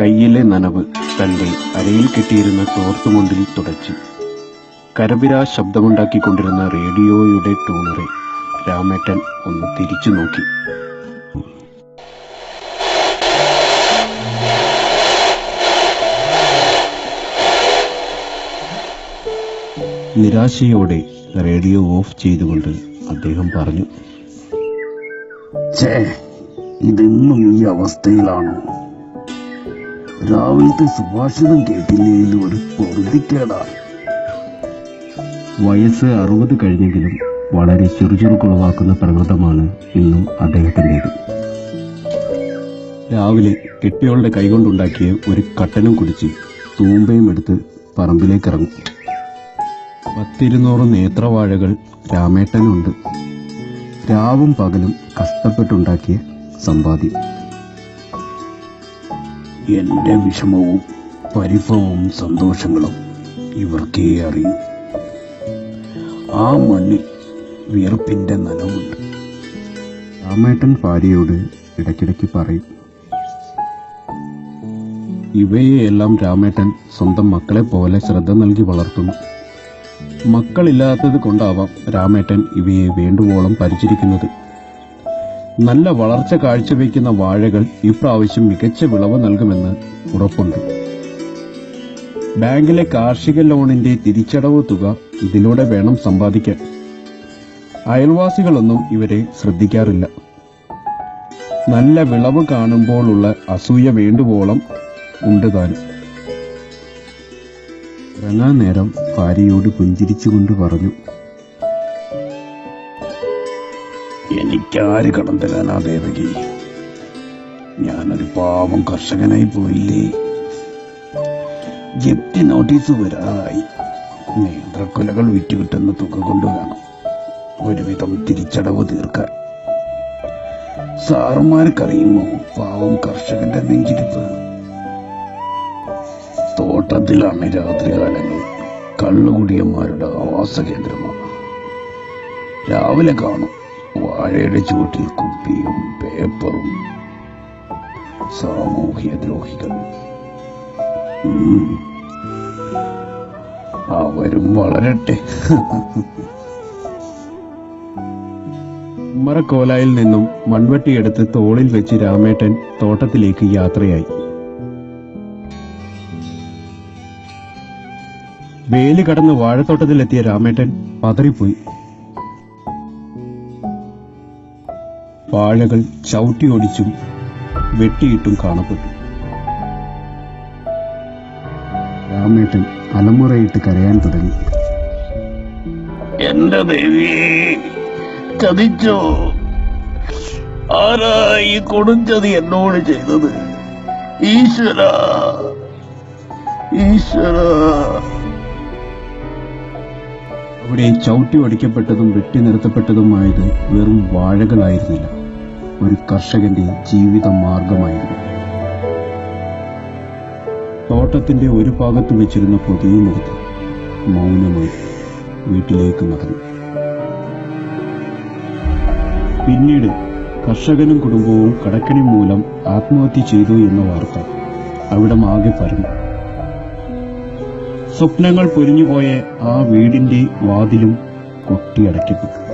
കയ്യിലെ നനവ് തന്റെ അരയിൽ കെട്ടിയിരുന്ന തോർത്തുമുണ്ടിൽ തുടച്ചു. കരപിരാ ശബ്ദമുണ്ടാക്കിക്കൊണ്ടിരുന്ന റേഡിയോയുടെ ടൂണറെ രാമേട്ടൻ ഒന്ന് തിരിച്ചു നോക്കി. നിരാശയോടെ റേഡിയോ ഓഫ് ചെയ്തുകൊണ്ട് അദ്ദേഹം പറഞ്ഞു ഇതെന്നും ഈ അവസ്ഥയിലാണോ? രാവിലത്തെ സുഭാഷിതം കേട്ടില്ലെങ്കിൽ ഒരു പൊറുതിക്കേടാ. വയസ്സ് അറുപത് കഴിഞ്ഞെങ്കിലും വളരെ ചുറുചുറുക്കുളവാക്കുന്ന പ്രകൃതമാണ് ഇന്നും അദ്ദേഹത്തിന്റെത്. രാവിലെ കെട്ടിയോളുടെ കൈകൊണ്ടുണ്ടാക്കിയ ഒരു കട്ടനും കുടിച്ച് തൂമ്പയും എടുത്ത് പറമ്പിലേക്ക് ഇറങ്ങും പത്തിരുന്നൂറ് നേത്രവാഴകൾ രാമേട്ടനുണ്ട്. രാവും പകലും കഷ്ടപ്പെട്ടുണ്ടാക്കിയ സമ്പാദ്യം. എന്റെ വിഷമവും പരിഭവവും സന്തോഷങ്ങളും ഇവർക്കേ അറിയൂ. ആ മണ്ണിൽ വിയർപ്പിന്റെ നനവുണ്ട്. രാമേട്ടൻ ഭാര്യയോട് ഇടയ്ക്കിടയ്ക്ക് പറയും. ഇവയെയെല്ലാം രാമേട്ടൻ സ്വന്തം മക്കളെ പോലെ ശ്രദ്ധ നൽകി വളർത്തുന്നു. മക്കളില്ലാത്തത് കൊണ്ടാവാം രാമേട്ടൻ ഇവയെ വേണ്ടുവോളം പരിചരിക്കുന്നത്. നല്ല വളർച്ച കാഴ്ചവെക്കുന്ന വാഴകൾ ഇപ്രാവശ്യം മികച്ച വിളവ് നൽകുമെന്ന് ഉറപ്പുണ്ട്. ബാങ്കിലെ കാർഷിക ലോണിന്റെ തിരിച്ചടവ് തുക ഇതിലൂടെ വേണം സമ്പാദിക്കാൻ. അയൽവാസികളൊന്നും ഇവരെ ശ്രദ്ധിക്കാറില്ല. നല്ല വിളവ് കാണുമ്പോഴുള്ള അസൂയ വേണ്ടുവോളം ഉണ്ട് താനും. ഇറങ്ങാൻ നേരം ഭാര്യയോട് പുഞ്ചിരിച്ചുകൊണ്ട് പറഞ്ഞു. എനിക്കാര് കടം തരാനാ ദേവകി. ഞാനൊരു പാവം കർഷകനായി പോയില്ലേ? ജപ്തി നോട്ടീസ് വരായി നേന്ത്രക്കൊലകൾ വിറ്റുകിട്ടുന്ന തുക കൊണ്ട് വേണം ഒരുവിധം തിരിച്ചടവ് തീർക്കാൻ. സാറുമാർക്കറിയുമോ പാവം കർഷകന്റെ നെഞ്ചിരിപ്പ്? തോട്ടത്തിലാണ് രാത്രികാലങ്ങൾ കള്ളുകുടിയന്മാരുടെ ആവാസ കേന്ദ്രമാണ് രാവിലെ കാണും. വാഴയുടെ ചുവട്ടിൽ കുപ്പിയും പേപ്പറും. സാമൂഹ്യ ദ്രോഹികൾ. അവരും വളരട്ടെ. ഉമ്മറക്കോലായിൽ നിന്നും മൺവെട്ടിയെടുത്ത് തോളിൽ വെച്ച് രാമേട്ടൻ തോട്ടത്തിലേക്ക് യാത്രയായി. വേലി കടന്ന് വാഴത്തോട്ടത്തിലെത്തിയ രാമേട്ടൻ പതറിപ്പോയി. വാഴകൾ ചവിട്ടിയൊടിച്ചും വെട്ടിയിട്ടും കാണപ്പെട്ടു. രാമേട്ടൻ അലമുറയിട്ട് കരയാൻ തുടങ്ങി. എന്റെ ദേവി ചതിച്ചോ? ആരാ ഈ കൊടുംചതി എന്നോട് ചെയ്തത്? ഈശ്വര ഈശ്വര. അവിടെ ചവിട്ടി ഒടിക്കപ്പെട്ടതും വെട്ടി നിർത്തപ്പെട്ടതുമായത് വെറും വാഴകളായിരുന്നില്ല. ഒരു കർഷകന്റെ ജീവിത മാർഗമായിരുന്നു. തോട്ടത്തിന്റെ ഒരു ഭാഗത്ത് വെച്ചിരുന്ന പൊതിയുമെടുത്ത് മൗനമായി വീട്ടിലേക്ക് നടന്നു പിന്നീട് കർഷകനും കുടുംബവും കടക്കണി മൂലം ആത്മഹത്യ ചെയ്തു എന്ന വാർത്ത അവിടെ ആകെ പരന്നു. സ്വപ്നങ്ങൾ പൊരിഞ്ഞുപോയ ആ വീടിന്റെ വാതിലും കൊട്ടിയടയ്ക്കപ്പെട്ടു.